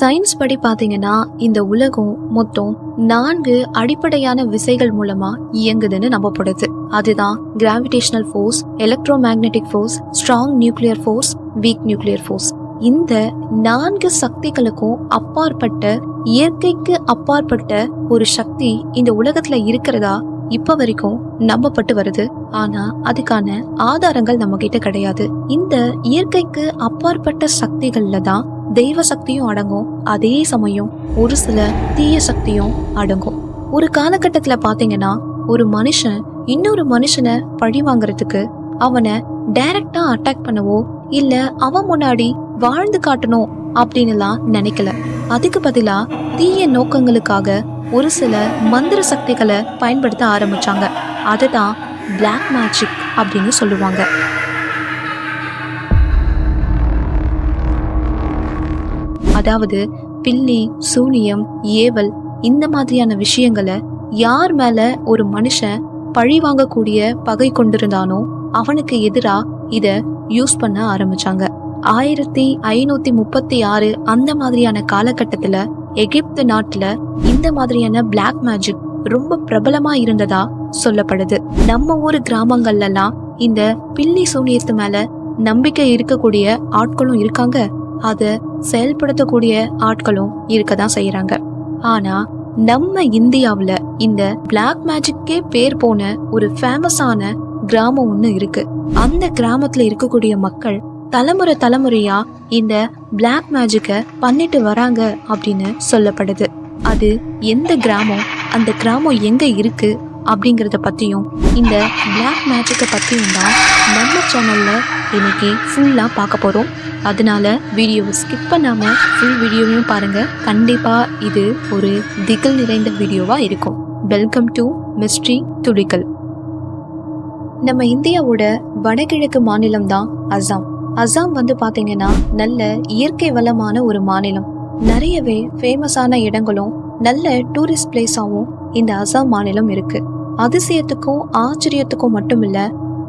Science படி பார்த்தீங்கன்னா இந்த உலகம் மொத்தம் நான்கு அடிப்படையான விசைகள் மூலமா இயங்குதுன்னு நம்பப்படுது. அதுதான் gravitational force electromagnetic force strong nuclear force weak nuclear force இந்த நான்கு சக்திகளுக்கும் அப்பாற்பட்ட இயற்கைக்கு அப்பாற்பட்ட ஒரு சக்தி இந்த உலகத்துல இருக்கிறதா? இப்ப வரைக்கும் நம்பப்பட்டு வருது. ஆனா அதுக்கான ஆதாரங்கள் நம்ம கிட்ட கிடையாது. இந்த இயற்கைக்கு அப்பாற்பட்ட சக்திகள்ல தான் தெய்வ சக்தியும் அடங்கும். அதே சமயம் ஒரு சில தீய சக்தியும் அடங்கும். ஒரு காலகட்டத்துல பாத்தீங்கன்னா ஒரு மனுஷன் இன்னொரு மனுஷனை பழி வாங்குறதுக்கு அவனை டைரக்டா அட்டாக் பண்ணவோ இல்ல அவன் முன்னாடி வாழ்ந்து காட்டணும் அப்படின்னுலாம் நினைக்கல. அதுக்கு பதிலா தீய நோக்கங்களுக்காக ஒரு சில மந்திர சக்திகளை பயன்படுத்த ஆரம்பிச்சாங்க. அதுதான் பிளாக் மேஜிக் அப்படின்னு சொல்லுவாங்க. அதாவது பில்லி சூனியம் ஏவல் இந்த மாதிரியான விஷயங்களை யார் மேல ஒரு மனுஷன் பழி வாங்கக்கூடிய பகை கொண்டிருந்தானோ அவனுக்கு எதிரா இத யூஸ் பண்ண ஆரம்பிச்சாங்க. ஆயிரத்தி ஐநூத்தி முப்பத்தி ஆறு அந்த மாதிரியான காலகட்டத்துல எகிப்து நாட்டுல இந்த மாதிரியான பிளாக் மேஜிக் ரொம்ப பிரபலமா இருந்ததா சொல்லப்படுது. நம்ம ஊர் கிராமங்கள்லாம் இந்த பில்லி சூனியத்து மேல நம்பிக்கை இருக்கக்கூடிய ஆட்களும் இருக்காங்க. அத செயல்படுத்தக்கூடிய ஆட்களும் இருக்கதான் செய்யறாங்க ஆனா நம்ம இந்தியாவுல இந்த பிளாக் மேஜிக்கே பேர் போன ஒரு ஃபேமஸான கிராமம் ஒண்ணு இருக்கு. அந்த கிராமத்துல இருக்கக்கூடிய மக்கள் தலைமுறை தலைமுறையா இந்த பிளாக் மேஜிக்கை பண்ணிட்டு வராங்க அப்படின்னு சொல்லப்படுது. அது எந்த கிராமம் அந்த கிராமம் எங்க இருக்கு அப்படிங்கறத பத்தியும் இந்த பிளாக் மேஜிக்கை பத்தியும் தான் நம்ம சேனல்ல இன்னைக்கு ஃபுல்லா பார்க்க போறோம். அதனால வீடியோவை ஸ்கிப் பண்ணாம ஃபுல் வீடியோவையும் பாருங்க. கண்டிப்பா இது ஒரு திகில் நிறைந்த வீடியோவா இருக்கும். வெல்கம் டு மிஸ்ட்ரி துடிக்கல் நம்ம இந்தியாவோட வடகிழக்கு மாநிலம் தான் அசாம். அசாம் வந்து பாத்தீங்கன்னா நல்ல இயற்கை வளமான ஒரு மாநிலம். நிறையவே ஃபேமஸான இடங்களும் நல்ல டூரிஸ்ட் பிளேஸாகவும் இந்த அசாம் மாநிலம் இருக்கு. அதிசயத்துக்கும் ஆச்சரியத்துக்கும் மட்டும் இல்ல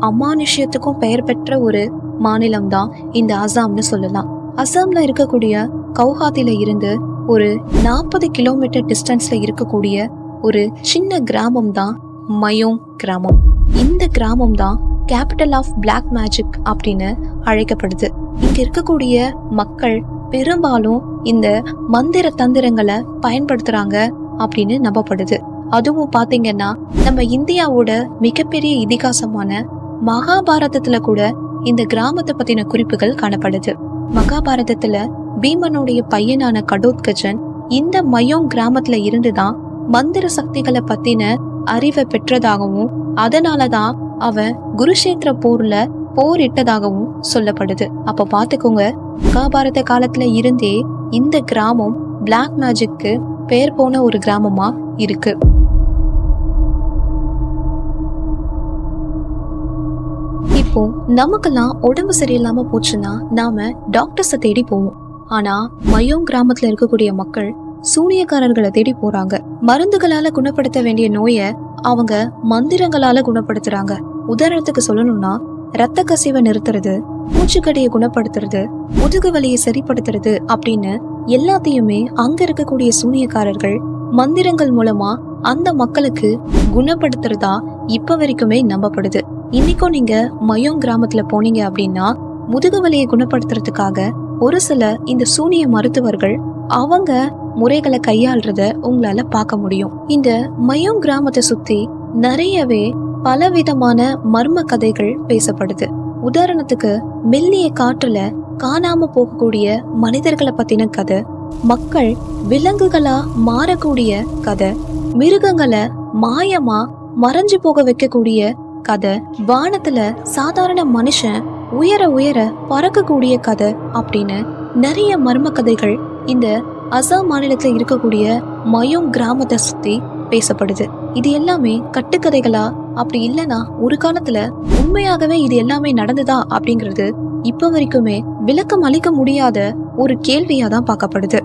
அமானுஷ்யத்துக்கும் பெயர் பெற்ற ஒரு மாநிலம் தான் இந்த அசாம்னு சொல்லலாம். அசாம்ல இருக்கக்கூடிய கவுஹாத்தில இருந்து ஒரு நாற்பது கிலோமீட்டர் டிஸ்டன்ஸ்ல இருக்கக்கூடிய ஒரு சின்ன கிராமம் தான் மயோங் கிராமம். இந்த கிராமம் தான் கேபிட்டல் ஆஃப் பிளாக் மேஜிக் அப்படின்னு அழைக்கப்படுது. இங்க இருக்கக்கூடிய மக்கள் பெரும்பாலும் இந்த மந்திர தந்திரங்களை பயன்படுத்துறாங்க அப்படின்னு நம்பப்படுது. அதுவும் பாத்தீங்கன்னா நம்ம இந்தியாவோட மிகப்பெரிய இதிகாசமான மகாபாரதத்துல கூட இந்த கிராமத்தை பத்தின குறிப்புகள் காணப்படுது. மகாபாரதத்துல பீமனுடைய பையனான கடோத்கஜன் இந்த மயோங் கிராமத்துல இருந்துதான் மந்திர சக்திகளை பத்தின அறிவை பெற்றதாகவும் அதனாலதான் அவன் குருஷேத்திர போர்ல போரிட்டதாகவும் சொல்லப்படுது. அப்ப பாத்துக்கோங்க. மகாபாரத காலத்துல இருந்தே இந்த கிராமம் பிளாக் மேஜிக்கு பேர் போன ஒரு கிராமமா இருக்கு. இப்போ நமக்கெல்லாம் உடம்பு சரியில்லாம போச்சுன்னா நாம டாக்டர்ஸை தேடி போவோம். ஆனா மயோங் கிராமத்துல இருக்கக்கூடிய மக்கள் சூனியக்காரர்களை தேடி போறாங்க. மருந்துகளால குணப்படுத்த வேண்டிய நோயை அவங்க மந்திரங்களால குணப்படுத்துறாங்க. உதாரணத்துக்கு சொல்லணும்னா ரத்த கசிவை நிறுத்துறது மூச்சுக்கடியை குணப்படுத்துறது முதுகு வலியை சரிப்படுத்துறது அப்படின்னு எல்லாத்தையுமே அங்க இருக்கக்கூடிய சூனியக்காரர்கள் மந்திரங்கள் மூலமா அந்த மக்களுக்கு குணப்படுத்துறதா இப்ப வரைக்குமே நம்பப்படுது. இன்னைக்கும் நீங்க மயோங் கிராமத்துல போனீங்க அப்படின்னா முதுகு வலியை குணப்படுத்துறதுக்காக ஒரு சில இந்த சூனிய மருத்துவர்கள் அவங்க முறைகளை கையாள்றத உங்களால பார்க்க முடியும். இந்த மயோங் கிராமத்தை சுத்தி நிறையவே பலவிதமான மர்ம கதைகள் பேசப்படுது. உதாரணத்துக்கு மெல்லிய காற்றுல காணாம போகக்கூடிய மனிதர்களை பத்தின கதை. மக்கள் விலங்குகளா மாறக்கூடிய கதை. மிருகங்களை மாயமா மறைஞ்சு போக வைக்கக்கூடிய கதை. வானத்துல சாதாரண மனுஷன் உயர உயர பறக்கக்கூடிய கதை அப்படின்னு நிறைய மர்ம கதைகள் இந்த அசாம் மாநிலத்துல இருக்கக்கூடிய மயோங் கிராமத்தை சுத்தி பேசப்படுது. இது எல்லாமே கட்டுக்கதைகளா அப்படி இல்லனா ஒரு காலத்துல உண்மையாகவே இது எல்லாமே நடந்ததா அப்படிங்கிறது இப்ப வரைக்குமே விளக்கம் அளிக்க முடியாத ஒரு கேள்வியா தான் பார்க்கப்படுது.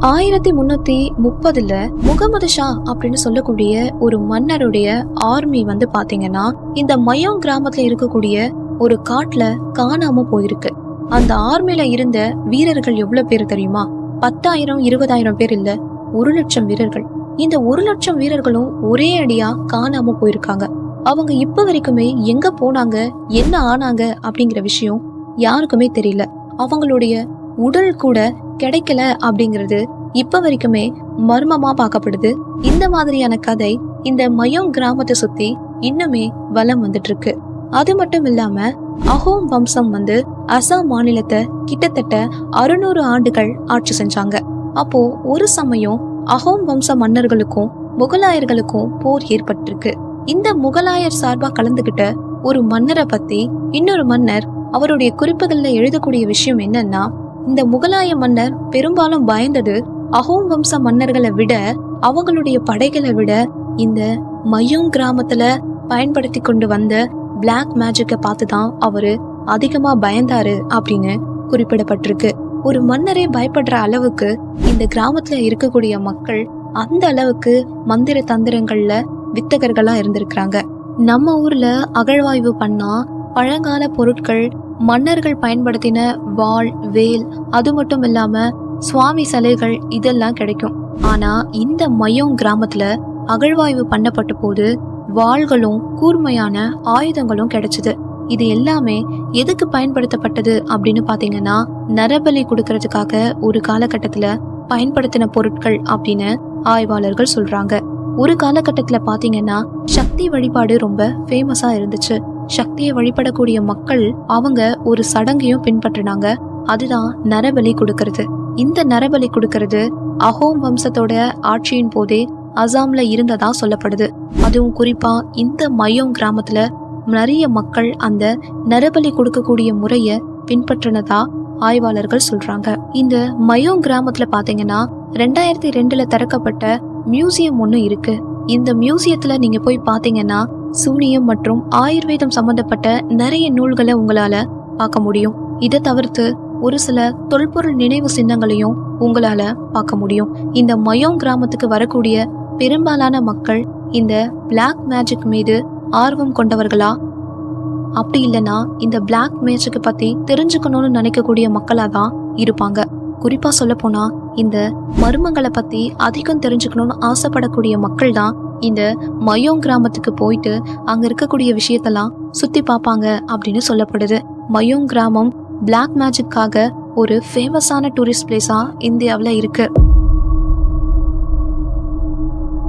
ஆயிரத்தி முன்னூத்தி முப்பதுல முகமது ஷா அப்படின்னு சொல்லக்கூடிய ஒரு மன்னருடைய ஆர்மி வந்து பாத்தீங்கன்னா இந்த மயோங் கிராமத்துல இருக்கக்கூடிய ஒரு காட்டுல காணாம போயிருக்கு. அந்த ஆர்மில இருந்த வீரர்கள் எவ்வளவு பேர் தெரியுமா? பத்தாயிரம் இருபதாயிரம் பேர் இல்ல ஒரு லட்சம் வீரர்கள். இந்த ஒரு லட்சம் வீரர்களும் ஒரே அடியா காணாம போயிருக்காங்க. அவங்க இப்ப வரைக்குமே எங்க போனாங்க என்ன ஆனாங்க அப்படிங்கிற விஷயம் யாருக்குமே தெரியல. அவங்களுடைய உடல் கூட கிடைக்கல அப்படிங்கிறது இப்ப வரைக்குமே மர்மமா பார்க்கப்படுது. இந்த மாதிரியான கதை இந்த மயோங் கிராமத்தை சுத்தி இன்னுமே வலம் வந்துட்டு இருக்கு அது மட்டும் இல்லாம அஹோம் வம்சம் வந்து அசாம் மாநிலத்தை கிட்டத்தட்ட அறுநூறு ஆண்டுகள் ஆட்சி செஞ்சாங்க. அப்போ ஒரு சமயம் அஹோம் வம்ச மன்னர்களுக்கும் முகலாயர்களுக்கும் போர் ஏற்பட்டிருக்கு. இந்த முகலாயர் சார்பா கலந்துகிட்ட ஒரு மன்னரை பத்தி இன்னொரு மன்னர் அவருடைய குறிப்புகள்ல எழுதக்கூடிய விஷயம் என்னன்னா இந்த முகலாய மன்னர் பெரும்பாலும் பயந்தது அஹோம் வம்ச மன்னர்களை விட அவங்களுடைய படைகளை விட இந்த மயோங் கிராமத்துல பயன்படுத்தி கொண்டு வந்த பிளாக் மேஜிக்கை பார்த்து தான் அவரு அதிகமா பயந்தாரு அப்படின்னு குறிப்பிடப்பட்டிருக்கு. ஒரு மன்னரே பயப்படுற அளவுக்கு இந்த கிராமத்துல இருக்கக்கூடிய மக்கள் அந்த அளவுக்கு மந்திர தந்திரங்கள்ல வித்தகர்களா இருந்திருக்கிறாங்க. நம்ம ஊர்ல அகழ்வாய்வு பண்ணா பழங்கால பொருட்கள் மன்னர்கள் பயன்படுத்தின வாள் வேல் அது மட்டும் இல்லாம சுவாமி சிலைகள் இதெல்லாம் கிடைக்கும். ஆனா இந்த மயோங் கிராமத்துல அகழ்வாய்வு பண்ணப்பட்ட போது வாள்களும் கூர்மையான ஆயுதங்களும் கிடைச்சது. இது எல்லாமே எதுக்கு பயன்படுத்தப்பட்டது அப்படின்னு பாத்தீங்கன்னா நரபலி கொடுக்கறதுக்காக ஒரு காலகட்டத்துல பயன்படுத்தின பொருட்கள் அப்படின்னு ஆய்வாளர்கள் சொல்றாங்க. ஒரு காலகட்டத்துல பாத்தீங்கன்னா சக்தி வழிபாடு ரொம்ப ஃபேமஸா இருந்துச்சு. சக்தியை வழிபடக்கூடிய மக்கள் அவங்க ஒரு சடங்கையும் பின்பற்றினாங்க. அதுதான் நரபலி கொடுக்கறது. இந்த நரபலி கொடுக்கறது அஹோம் வம்சத்தோட ஆட்சியின் போதே அசாம்ல இருந்ததா சொல்லப்படுது. அதுவும் குறிப்பா இந்த மயோங் கிராமத்துல நிறைய மக்கள் அந்த நரபலி கொடுக்கக்கூடிய முறைய பின்பற்றினதா ஆய்வாளர்கள் சொல்றாங்க. இந்த மயோங் கிராமத்துல பாத்தீங்கன்னா ரெண்டாயிரத்தி ரெண்டுல திறக்கப்பட்ட மியூசியம் ஒண்ணு இருக்கு. இந்த மியூசியத்துல நீங்க போய் பாத்தீங்கன்னா சூனியம் மற்றும் ஆயுர்வேதம் சம்பந்தப்பட்ட நிறைய நூல்களை உங்களால பார்க்க முடியும். இதை தவிர்த்து ஒரு சில தொல்பொருள் நினைவு சின்னங்களையும் உங்களால பார்க்க முடியும். இந்த மயோங் கிராமத்துக்கு வரக்கூடிய பெரும்பாலான மக்கள் இந்த பிளாக் மேஜிக் மீது ஆர்வம் கொண்டவர்களா? அப்படி இல்லைன்னா இந்த பிளாக் மேஜிக் பத்தி தெரிஞ்சுக்கணும்னு நினைக்கக்கூடிய மக்களா தான் இருப்பாங்க. குறிப்பா சொல்ல போனா இந்த மர்மங்களை பத்தி அதிகம் தெரிஞ்சுக்கணும்னு ஆசைப்படக்கூடிய மக்கள் தான் இந்த மயோங் கிராமத்துக்கு போயிட்டு அங்க இருக்கக்கூடிய விஷயத்தெல்லாம் சுத்தி பார்ப்பாங்க அப்படின்னு சொல்லப்படுது. மயோங் கிராமம் பிளாக் மேஜிக்காக ஒரு ஃபேமஸான டூரிஸ்ட் பிளேஸா இந்தியாவில் இருக்குது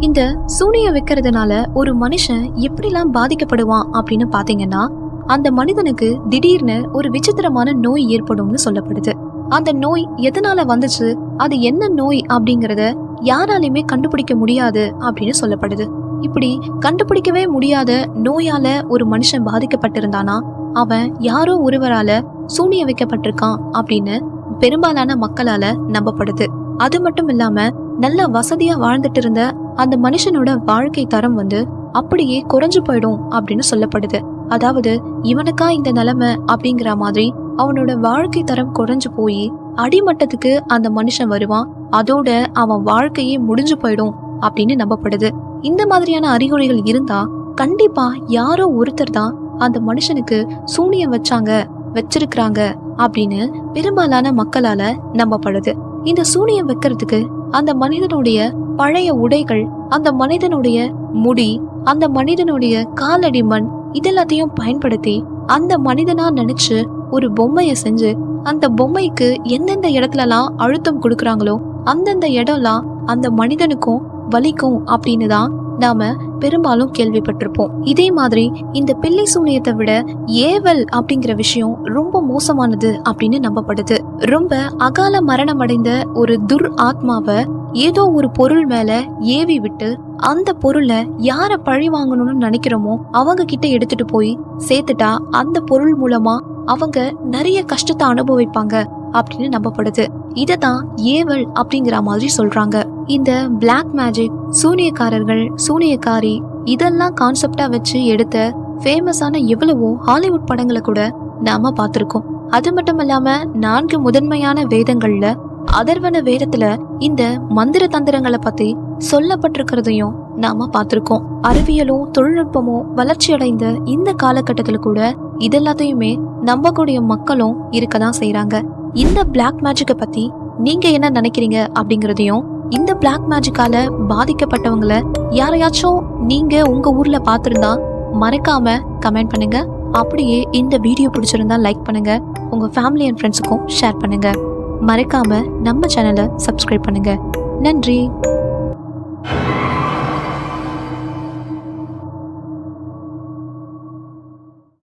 இந்த சூனியம் வைக்கிறதுனால ஒரு மனுஷன் எப்படிலாம் பாதிக்கப்படுவான் அப்படின்னு பாத்தீங்கன்னா அந்த மனிதனுக்கு திடீர்னு ஒரு விசித்திரமான நோய் ஏற்படும்னு சொல்லப்படுது. அந்த நோய் எதனால வந்துச்சு அது என்ன நோய் அப்படிங்கறத யாராலையுமே கண்டுபிடிக்க முடியாது அப்படின்னு சொல்லப்படுது. இப்படி கண்டுபிடிக்கவே முடியாத நோயால ஒரு மனுஷன் பாதிக்கப்பட்டிருந்தானா அவன் யாரோ ஒருவரால சூனிய வைக்கப்பட்டிருக்கான் அப்படின்னு பெரும்பாலான மக்களால நம்பப்படுது. அது மட்டும் இல்லாம நல்ல வசதியா வாழ்ந்துட்டு இருந்த அந்த மனுஷனோட வாழ்க்கை தரம் வந்து அப்படியே குறைஞ்சு போயிடும் அப்படின்னு சொல்லப்படுது. அதாவது இவனுக்கா இந்த நிலைமை அப்படிங்கிற மாதிரி அவனோட வாழ்க்கை தரம் குறைஞ்சு போய் அடிமட்டத்துக்கு அந்த மனுஷன் வருவான். அதோட அவன் வாழ்க்கையே முடிஞ்சு போயிடும் அப்படின்னு நம்பப்படுது. இந்த மாதிரியான அறிகுறிகள் இருந்தா கண்டிப்பா யாரோ ஒருத்தர் தான் அந்த மனுஷனுக்கு சூனியம் வச்சாங்க வச்சிருக்கிறாங்க அப்படின்னு பெரும்பாலான மக்களால நம்பப்படுது. இந்த சூனியம் வைக்கிறதுக்கு அந்த மனிதனுடைய பழைய உடைகள் அந்த மனிதனுடைய முடி அந்த மனிதனுடைய காலடி மண் இதெல்லாத்தையும் பயன்படுத்தி அந்த மனிதனா நினைச்சு ஒரு பொம்மையை செஞ்சு அந்த பொம்மைக்கு எந்தெந்த இடத்துலலாம் அழுத்தம் கொடுக்கறாங்களோ அந்தந்த இடம்லாம் அந்த மனிதனுக்கும் வலிக்கும் அப்படின்னு தான் நாம பெரும்பாலும் கேள்விப்பட்டிருப்போம். இதே மாதிரி இந்த பிள்ளை சூனியத்தை விட ஏவல் அப்படிங்கிற விஷயம் ரொம்ப மோசமானது அப்படின்னு நம்பப்படுது. ரொம்ப அகால மரணம் அடைந்த ஒரு துர் ஆத்மாவை ஏதோ ஒரு பொருள் மேல ஏவி விட்டு அந்த பொருளை யார பழி வாங்கணும்னு நினைக்கிறோமோ அவங்க கிட்ட எடுத்துட்டு போய் சேர்த்துட்டா அந்த பொருள் மூலமா அவங்க நிறைய கஷ்டத்தை அனுபவிப்பாங்க. அப்படின்னு நம்பப்படுது. இததான் ஏவல் அப்படிங்கிற மாதிரி சொல்றாங்க. இந்த பிளாக் மேஜிக் சூனியக்காரர்கள் சூனியக்காரி இதெல்லாம் கான்செப்டா வச்சு எடுத்த ஃபேமஸான எவ்வளவோ ஹாலிவுட் படங்களை கூட நாம பார்த்திருக்கோம். அது மட்டும் இல்லாம நான்கு முதன்மையான வேதங்கள்ல அதர்வன வேதத்துல இந்த மந்திர தந்திரங்களை பத்தி சொல்லப்பட்டிருக்கிறதையும் நாம பார்த்திருக்கோம். அறிவியலும் தொழில்நுட்பமும் வளர்ச்சி அடைந்த இந்த காலகட்டத்துல கூட இதெல்லாத்தையுமே நம்பக்கூடிய மக்களும் இருக்க தான் செய்கிறாங்க இந்த பிளாக் மேஜிக்கை பத்தி நீங்க என்ன நினைக்கிறீங்க அப்படிங்கறதையும் இந்த பிளாக் மேஜிக்கால பாதிக்கப்பட்டவங்கள யாரையாச்சும் நீங்க உங்க ஊர்ல பார்த்துருந்தா மறக்காம கமெண்ட் பண்ணுங்க. அப்படியே இந்த வீடியோ பிடிச்சிருந்தா லைக் பண்ணுங்க. உங்க ஃபேமிலி அண்ட் ஃப்ரெண்ட்ஸுக்கும் ஷேர் பண்ணுங்க. மறக்காம நம்ம சேனலை சப்ஸ்கிரைப் பண்ணுங்க. நன்றி.